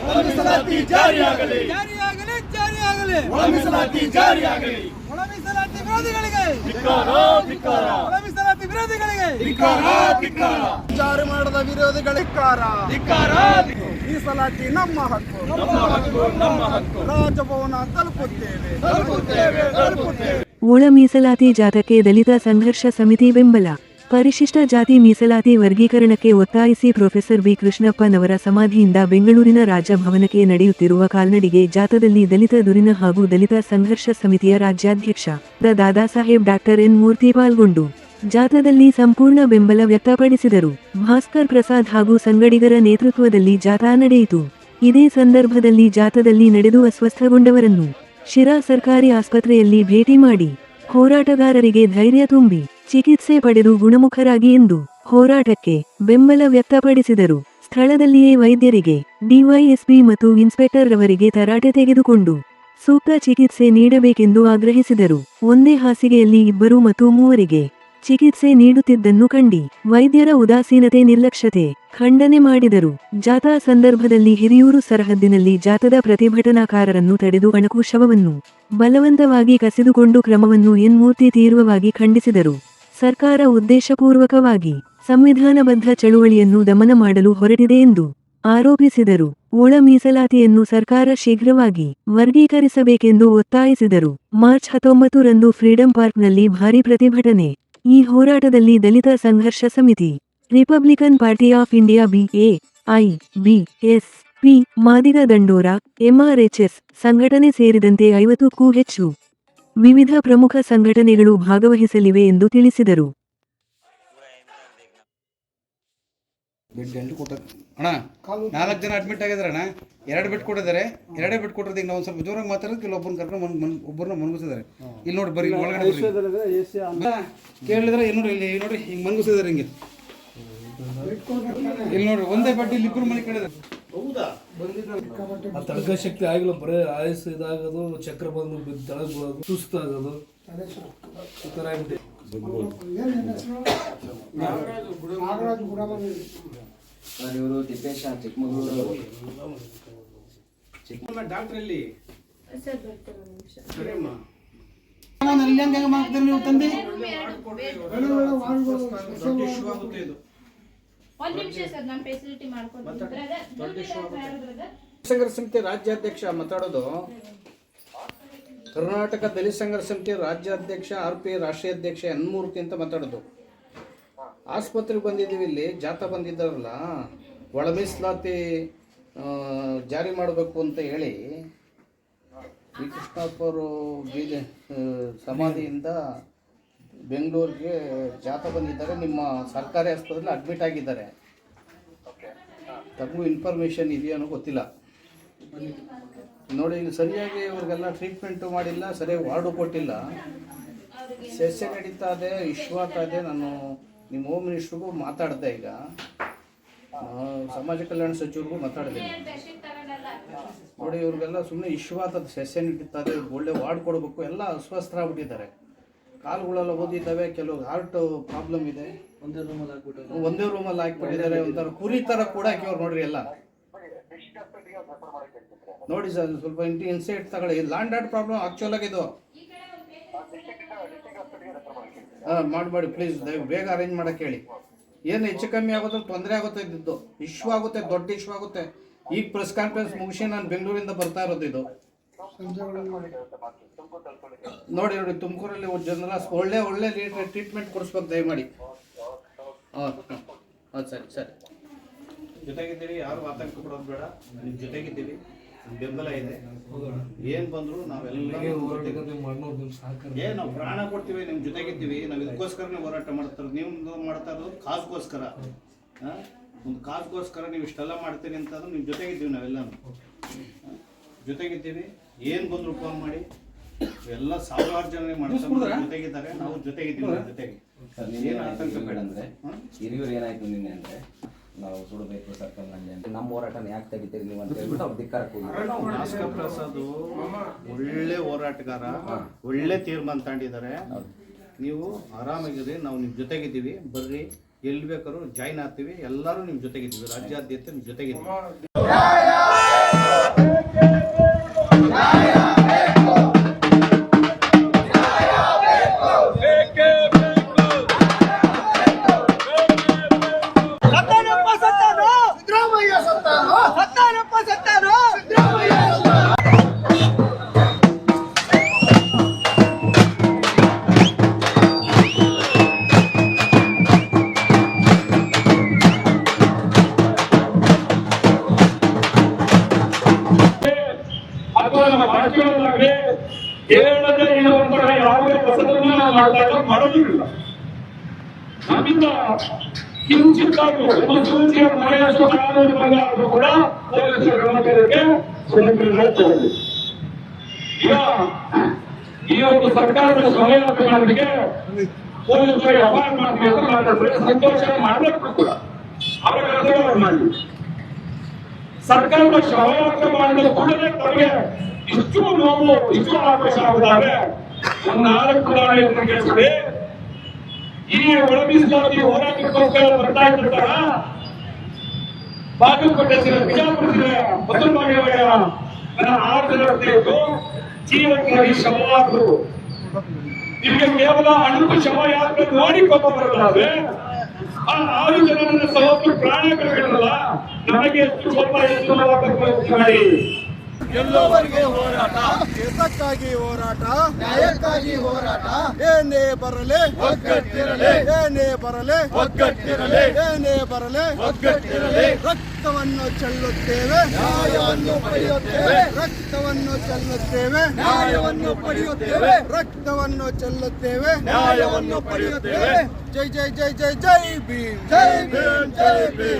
ಒಳ ಮೀಸಲಾತಿ ಜಾರಿಯಾಗಲಿ. ಜಾರಿಯಾಗಲಿ ಜಾರಿಯಾಗಲಿ. ಒಳ ಮೀಸಲಾತಿ ಜಾರಿಯಾಗಲಿ. ಒಳ ಮೀಸಲಾತಿ ವಿರೋಧಿಗಳಿಗೆ. ಧಿಕ್ಕಾರ ಧಿಕ್ಕಾರ. ಒಳ ಮೀಸಲಾತಿ ವಿರೋಧಿಗಳಿಗೆ. ಧಿಕ್ಕಾರ ಧಿಕ್ಕಾರ. ಜಾರಿ ಮಾಡದ ವಿರೋಧಿಗಳಿಕ್ಕಾರ ಧಿಕ್ಕಾರ. ಮೀಸಲಾತಿ ನಮ್ಮ ಹಕ್ಕು. ನಮ್ಮ ಹಕ್ಕು ನಮ್ಮ ಹಕ್ಕು. ರಾಜಭವನ ತಲುಪುತ್ತೇವೆ. ತಲುಪುತ್ತೇವೆ ತಲುಪುತ್ತೇವೆ. ಒಳ ಮೀಸಲಾತಿ ಜಾಥಾಕ್ಕೆ ದಲಿತ ಸಂಘರ್ಷ ಸಮಿತಿ ಬೆಂಬಲ. ಪರಿಶಿಷ್ಟ ಜಾತಿ ಮೀಸಲಾತಿ ವರ್ಗೀಕರಣಕ್ಕೆ ಒತ್ತಾಯಿಸಿ ಪ್ರೊಫೆಸರ್ ಬಿ ಕೃಷ್ಣಪ್ಪನವರ ಸಮಾಧಿಯಿಂದ ಬೆಂಗಳೂರಿನ ರಾಜಭವನಕ್ಕೆ ನಡೆಯುತ್ತಿರುವ ಕಾಲ್ನಡಿಗೆ ಜಾಥಾದಲ್ಲಿ ದಲಿತ ದುರಿನ ಹಾಗೂ ದಲಿತ ಸಂಘರ್ಷ ಸಮಿತಿಯ ರಾಜ್ಯಾಧ್ಯಕ್ಷ ದ ದಾದಾಸಾಹೇಬ್ ಡಾಕ್ಟರ್ ಎನ್ ಮೂರ್ತಿ ಪಾಲ್ಗೊಂಡು ಜಾಥಾದಲ್ಲಿ ಸಂಪೂರ್ಣ ಬೆಂಬಲ ವ್ಯಕ್ತಪಡಿಸಿದರು. ಭಾಸ್ಕರ್ ಪ್ರಸಾದ್ ಹಾಗೂ ಸಂಗಡಿಗರ ನೇತೃತ್ವದಲ್ಲಿ ಜಾಥಾ ನಡೆಯಿತು. ಇದೇ ಸಂದರ್ಭದಲ್ಲಿ ಜಾಥಾದಲ್ಲಿ ನಡೆದು ಅಸ್ವಸ್ಥಗೊಂಡವರನ್ನು ಶಿರಾ ಸರ್ಕಾರಿ ಆಸ್ಪತ್ರೆಯಲ್ಲಿ ಭೇಟಿ ಮಾಡಿ ಹೋರಾಟಗಾರರಿಗೆ ಧೈರ್ಯ ತುಂಬಿ ಚಿಕಿತ್ಸೆ ಪಡೆದು ಗುಣಮುಖರಾಗಿ ಎಂದು ಹೋರಾಟಕ್ಕೆ ಬೆಂಬಲ ವ್ಯಕ್ತಪಡಿಸಿದರು. ಸ್ಥಳದಲ್ಲಿಯೇ ವೈದ್ಯರಿಗೆ ಡಿವೈಎಸ್ಪಿ ಮತ್ತು ಇನ್ಸ್ಪೆಕ್ಟರ್ ರವರಿಗೆ ತರಾಟೆ ತೆಗೆದುಕೊಂಡು ಸೂಕ್ತ ಚಿಕಿತ್ಸೆ ನೀಡಬೇಕೆಂದು ಆಗ್ರಹಿಸಿದರು. ಒಂದೇ ಹಾಸಿಗೆಯಲ್ಲಿ ಇಬ್ಬರು ಮತ್ತು ಮೂವರಿಗೆ ಚಿಕಿತ್ಸೆ ನೀಡುತ್ತಿದ್ದನ್ನು ಕಂಡಿ ವೈದ್ಯರ ಉದಾಸೀನತೆ ನಿರ್ಲಕ್ಷ್ಯತೆ ಖಂಡನೆ ಮಾಡಿದರು. ಜಾಥಾ ಸಂದರ್ಭದಲ್ಲಿ ಹಿರಿಯೂರು ಸರಹದ್ದಿನಲ್ಲಿ ಜಾಥದ ಪ್ರತಿಭಟನಾಕಾರರನ್ನು ತಡೆದು ಅಣಕು ಶವವನ್ನು ಬಲವಂತವಾಗಿ ಕಸಿದುಕೊಂಡು ಕ್ರಮವನ್ನು ಎನ್ಮೂರ್ತಿ ತೀವ್ರವಾಗಿ ಖಂಡಿಸಿದರು. ಸರ್ಕಾರ ಉದ್ದೇಶಪೂರ್ವಕವಾಗಿ ಸಂವಿಧಾನಬದ್ಧ ಚಳುವಳಿಯನ್ನು ದಮನ ಮಾಡಲು ಹೊರಟಿದೆ ಎಂದು ಆರೋಪಿಸಿದರು. ಒಳ ಮೀಸಲಾತಿಯನ್ನು ಸರ್ಕಾರ ಶೀಘ್ರವಾಗಿ ವರ್ಗೀಕರಿಸಬೇಕೆಂದು ಒತ್ತಾಯಿಸಿದರು. ಮಾರ್ಚ್ ಹತ್ತೊಂಬತ್ತು ರಂದು ಫ್ರೀಡಂ ಪಾರ್ಕ್ನಲ್ಲಿ ಭಾರಿ ಪ್ರತಿಭಟನೆ. ಈ ಹೋರಾಟದಲ್ಲಿ Dalit Sangharsha Samiti, Republican Party of India BA I, B S P, Madiga Dandora MRHS ಸಂಘಟನೆ ಸೇರಿದಂತೆ ಐವತ್ತಕ್ಕೂ ಹೆಚ್ಚು ವಿವಿಧ ಪ್ರಮುಖ ಸಂಘಟನೆಗಳು ಭಾಗವಹಿಸಲಿವೆ ಎಂದು ತಿಳಿಸಿದರು. ಅಣ್ಣ, ನಾಲ್ಕು ಜನ ಅಡ್ಮಿಟ್ ಆಗಿದಾರೆ ಅಣ್ಣ. ಎರಡು ಬೆಡ್ ಕೊಟ್ಟಿದ್ದಾರೆ. ಎರಡೇ ಬೆಡ್ ಕೊಟ್ಟಿರೋದು ಈಗ ನಾವು ಸ್ವಲ್ಪ ಜೋರಾಗಿ ಮಾತಾಡೋದು ಕೆಲವೊಬ್ಬರನ್ನ ಕರ್ಕೊಂಡು ಮನ್ ಮನ್ ಒಬ್ಬರನ್ನ ಮನ್ಗಿಸಿದ್ದಾರೆ ಇಲ್ಲಿ ನೋಡಿ ಬರೀ ಒಳಗಡೆ ಬರ್ರಿ ಕೇಳಿದ್ರೆ ಇಲ್ಲಿ ನೋಡಿ, ಇಲ್ಲಿ ನೋಡ್ರಿ ಹಿಂಗೆ ಮನ್ಗಿಸಿದ್ದಾರೆ ಹಿಂಗೆ. ಇಲ್ಲಿ ನೋಡ್ರಿ ಒಂದೇ ಬಡ್ಡಿ ಇಲ್ಲಿ ಇಬ್ಬರು ಮನೆ ತಡ್ಕ ಶಕ್ತಿ ಆಗಿಲ್ಲ ಬರೀ ಆಯಸ್ಸು ಇದಾಗೋದು ಚಕ್ರ ಬಂದು ಬಿದ್ದು ತಳಗ್ ಬೀಳೋದು ಸುಸ್ತಾಗೋದು ಈ ಥರ ಆಗ್ಬಿಟ್ಟು ಸರ್ ಇವರು ತಿಪ್ಪೇಶ ಚಿಕ್ಕಮಗಳೂರು ಡಾಕ್ಟರ್ ಇಲ್ಲಿ ನಾನು ಅಲ್ಲಿ ಹೆಂಗೆ ಮಾಡ್ತೀರಿ ನೀವು ತಂದೆ? ಒಂದ್ ನಿಮಿಷ ಸರ್ ನಾನು ಫೆಸಿಲಿಟಿ ಮಾಡ್ಕೊಡ್ತೀನಿ. ಸಂಘರ್ಷ ಸಮಿತಿ ರಾಜ್ಯಾಧ್ಯಕ್ಷ ಮಾತಾಡೋದು. ಕರ್ನಾಟಕ ದಲಿತ ಸಂಘರ್ಷ ಸಮಿತಿ ರಾಜ್ಯಾಧ್ಯಕ್ಷ ಆರ್ ಪಿ ರಾಷ್ಟ್ರೀಯ ಅಧ್ಯಕ್ಷ ಎನ್ಮೂರ್ತಿ ಅಂತ ಮಾತಾಡೋದು. ಆಸ್ಪತ್ರೆಗೆ ಬಂದಿದ್ದೀವಿ ಇಲ್ಲಿ ಜಾಥಾ ಬಂದಿದ್ದಾರಲ್ಲ ಒಳ ಮೀಸಲಾತಿ ಜಾರಿ ಮಾಡಬೇಕು ಅಂತ ಹೇಳಿ ವಿ ಕೃಷ್ಣಪ್ಪ ಅವರು ಸಮಾಧಿಯಿಂದ ಬೆಂಗಳೂರಿಗೆ ಜಾತ ಬಂದಿದ್ದಾರೆ. ನಿಮ್ಮ ಸರ್ಕಾರಿ ಆಸ್ಪತ್ರೆಯಲ್ಲಿ ಅಡ್ಮಿಟ್ ಆಗಿದ್ದಾರೆ. ತಮಗೂ ಇನ್ಫಾರ್ಮೇಷನ್ ಇದೆಯೋ ಅನ್ನೋ ಗೊತ್ತಿಲ್ಲ. ನೋಡಿ ಸರಿಯಾಗಿ ಇವ್ರಿಗೆಲ್ಲ ಟ್ರೀಟ್ಮೆಂಟು ಮಾಡಿಲ್ಲ ಸರಿಯಾಗಿ ವಾರ್ಡು ಕೊಟ್ಟಿಲ್ಲ. ಸಸ್ಯ ನಡೀತಾ ಇದೆ ವಿಶ್ವಾತ ಇದೆ. ನಾನು ನಿಮ್ಮ ಹೋಮ್ ಮಿನಿಸ್ಟ್ರಿಗೂ ಮಾತಾಡಿದೆ ಈಗ. ಸಮಾಜ ಕಲ್ಯಾಣ ಸಚಿವರಿಗೂ ಮಾತಾಡಿದೆ. ನೋಡಿ ಇವ್ರಿಗೆಲ್ಲ ಸುಮ್ಮನೆ ಇಶ್ವಾತದ ಸಸ್ಯ ನಡೀತಾ ಇದೆ ಒಳ್ಳೆ ವಾರ್ಡ್ ಕೊಡಬೇಕು ಎಲ್ಲ ಅಸ್ವಸ್ಥರಾಗ್ಬಿಟ್ಟಿದ್ದಾರೆ. ಕಾಲುಗಳೆಲ್ಲ ಓದಿದ್ದಾವೆ ಕೆಲವು ಹಾರ್ಟ್ ಪ್ರಾಬ್ಲಮ್ ಇದೆ. ಒಂದೇ ರೂಮಲ್ಲಿ ಹಾಕ್ಬಿಟ್ಟು ಒಂದೇ ರೂಮಲ್ಲಿ ಹಾಕ್ಬಿಟ್ಟಿದ್ದಾರೆ ಒಂಥರ ಕುರಿ ಥರ ಕೂಡ ಹಾಕಿವ್ರು ನೋಡ್ರಿ ಎಲ್ಲ. ನೋಡಿ ಸರ್ ಸ್ವಲ್ಪ ಇಂಟಿ ಇನ್ಸೈಟ್ ತಗೊಳ್ಳಿ. ಲ್ಯಾಂಡ್ ಆರ್ಡ್ ಪ್ರಾಬ್ಲಮ್ ಆಕ್ಚುಲ್ ಆಗಿದು ಹಾಂ ಮಾಡಬೇಡಿ ಮಾಡಿ ಪ್ಲೀಸ್ ದಯವು ಬೇಗ ಅರೇಂಜ್ ಮಾಡಕ್ಕೆ ಹೇಳಿ. ಏನು ಹೆಚ್ಚು ಕಮ್ಮಿ ಆಗೋದ್ರೆ ತೊಂದರೆ ಆಗುತ್ತೆ ಇದ್ದಿದ್ದು. ಇಶ್ಯೂ ಆಗುತ್ತೆ ದೊಡ್ಡ ಇಶ್ಯೂ ಆಗುತ್ತೆ. ಈಗ ಪ್ರೆಸ್ ಕಾನ್ಫರೆನ್ಸ್ ಮುಗಿಸಿ ನಾನು ಬೆಂಗಳೂರಿಂದ ಬರ್ತಾ ಇರೋದು ಇದು. ನೋಡಿ ನೋಡಿ ತುಮಕೂರಲ್ಲಿ ಜನರ ಒಳ್ಳೆ ಒಳ್ಳೆ ಟ್ರೀಟ್ಮೆಂಟ್ ಕೊಡಿಸ್ಬೇಕು ದಯಮಾಡಿ. ಹಾಂ ಹಾಂ ಸರಿ ಸರಿ. ಜೊತೆಗಿದ್ದೀವಿ ಯಾರು ಆತಂಕ ಪಡೋದು ಬೇಡ. ನಿಮ್ಮ ಜೊತೆಗಿದ್ದೀವಿ ಬೆಂಬಲ ಇದೆ. ಏನ್ ಬಂದ್ರು ನಾವೆಲ್ಲ ಮಾಡ್ನೋದು ಸಹಕಾರ ಏನ್ ನಾವು ಪ್ರಾಣ ಕೊಡ್ತೀವಿ ನಿಮ್ ಜೊತೆಗಿದ್ದೀವಿ ನಾವು ಇದಕ್ಕೋಸ್ಕರನೇ ಹೋರಾಟ ಮಾಡ್ತಾರೆ ನೀವು ಮಾಡ್ತಾ ಇರೋದು ಕಾಸ್ಗೋಸ್ಕರ. ಆ? ಒಂದು ಕಾಸ್ಗೋಸ್ಕರ ನೀವು ಇಷ್ಟೆಲ್ಲ ಮಾಡ್ತೀರಿ ಅಂತಂದ್ರೆ ನಿಮ್ ಜೊತೆಗಿದ್ದೀವಿ ನಾವೆಲ್ಲ ಜೊತೆಗಿದ್ದೀವಿ. ಏನ್ ಬಂದ್ರು ಫೋನ್ ಮಾಡಿ? ಎಲ್ಲ ಸಾವಿರಾರು ಜನ ಮಾಡ್ತಾರೆ ಜೊತೆಗಿದ್ದಾರೆ. ನಾವು ಜೊತೆಗಿದ್ದೀವಿ ಜೊತೆಗೆ. ಏನು ಆತಂಕ ಬೇಡ ಅಂದ್ರೆ ಹಿರಿಯೂರು ಏನಾಯ್ತು ನಿನ್ನೆ ಅಂದ್ರೆ ನಾವು ಸುಡಬೇಕು ಸರ್ಕಲ್ನಲ್ಲಿ ಅಂತ. ನಮ್ಮ ಹೋರಾಟನ ಯಾಕೆ ತೆಗಿತೀರಿ ನೀವು ಅಂತ ಹೇಳ್ಬಿಟ್ಟು ಅವ್ರು ಧಿಕ್ಕಾರ ಪ್ರಸಾದ್ ಒಳ್ಳೆ ಹೋರಾಟಗಾರ ಒಳ್ಳೆ ತೀರ್ಮಾನ ತಗೊಂಡಿದ್ದಾರೆ ನೀವು ಆರಾಮಾಗಿರಿ ನಾವು ನಿಮ್ಮ ಜೊತೆಗಿದ್ದೀವಿ. ಬರ್ರಿ ಎಲ್ಲಿ ಬೇಕಾದ್ರೂ ಜಾಯ್ನ್ ಆಗ್ತೀವಿ. ಎಲ್ಲರೂ ನಿಮ್ಮ ಜೊತೆಗಿದ್ದೀವಿ. ರಾಜ್ಯಾದ್ಯಂತ ನಿಮ್ಮ ಜೊತೆಗಿದ್ದೀವಿ. ಕೇರಳದ ಇರುವಂತಹ ಯಾವುದೇ ಹೊಸದನ್ನ ಇಲ್ಲ ಮಾಡೋದಿಲ್ಲ. ನಮ್ಮಿಂದ ಕಿಂಚಿತ್ತಾಗಿ ಒಂದು ಸೂಚಿಯ ಮನೆಯಷ್ಟು ಕಾನೂನು ಕೂಡ ಈಗ ಈ ಒಂದು ಸರ್ಕಾರದ ಸಹಯೋಗದೊಂದಿಗೆ ಪೊಲೀಸರಿಗೆ ಅಪಾಯ ಮಾಡಬೇಕು ಮಾಡಿದ್ರೆ ಸಂತೋಷ ಮಾಡಬೇಕು ಕೂಡ. ಅವರ ಕೆಲಸ ಮಾಡಿ ಸರ್ಕಾರದ ಸಹಯೋಗ ಮಾಡಿದ ಕೂಡಲೇ ಇಷ್ಟು ನೋವು, ಇಷ್ಟು ಆಕ್ರೋಶ ಆಗುತ್ತಾರೆ ಒಂದು ನಾಲ್ಕು ಉದಾಹರಣೆ ಕೇಳಿಸ್ರಿ ಈ ಒಳ ಮೀಸಲಾತಿ ಹೋರಾಟಕ್ಕೋಸ್ಕರ ಬರ್ತಾ ಇರ್ತಾರ? ಬಾಗಲಕೋಟೆ ಜಿಲ್ಲೆ ಬಿಜಾಪುರ ಜಿಲ್ಲೆ ಬದಲವಾಗಿ ಆರು ಜನ ಇತ್ತು ಜೀವಕ್ಕಾಗಿ ಶವವಾದರು ನಿಮಗೆ ಕೇವಲ ಅಣುಕು ಶವ ಯಾಕೆ ನೋಡಿ ಕೋಪ ಬರಲಾದ್ರೆ ಆ ಆರು ಜನರನ್ನ ಸಹೋದರ ಪ್ರಾಣ ಕಳ್ಕೊಳ್ಳಲ್ಲ ನಮಗೆ ಎಷ್ಟು ಕೋಪ, ಎಷ್ಟು ಮಾಡಿ ಎಲ್ಲೋವರೆಗೆ ಹೋರಾಟ ದೇಶಕ್ಕಾಗಿ ಹೋರಾಟ ನ್ಯಾಯಕ್ಕಾಗಿ ಹೋರಾಟ ಏನೇ ಬರಲಿ ಒಗ್ಗಟ್ಟಿರಲಿ. ಏನೇ ಬರಲಿ ಒಗ್ಗಟ್ಟಿರಲಿ. ಏನೇ ಬರಲಿ ಒಗ್ಗಟ್ಟಿರಲಿ. ರಕ್ತವನ್ನು ಚೆಲ್ಲುತ್ತೇವೆ ನ್ಯಾಯವನ್ನು ಪಡೆಯುತ್ತೇವೆ. ರಕ್ತವನ್ನು ಚೆಲ್ಲುತ್ತೇವೆ ನ್ಯಾಯವನ್ನು ಪಡೆಯುತ್ತೇವೆ. ರಕ್ತವನ್ನು ಚೆಲ್ಲುತ್ತೇವೆ ನ್ಯಾಯವನ್ನು ಪಡೆಯುತ್ತೇವೆ. ಜೈ ಜೈ ಜೈ ಜೈ ಜೈ ಭೀಮ್ ಜೈ ಭೀಮ್ ಜೈ ಭೀಮ್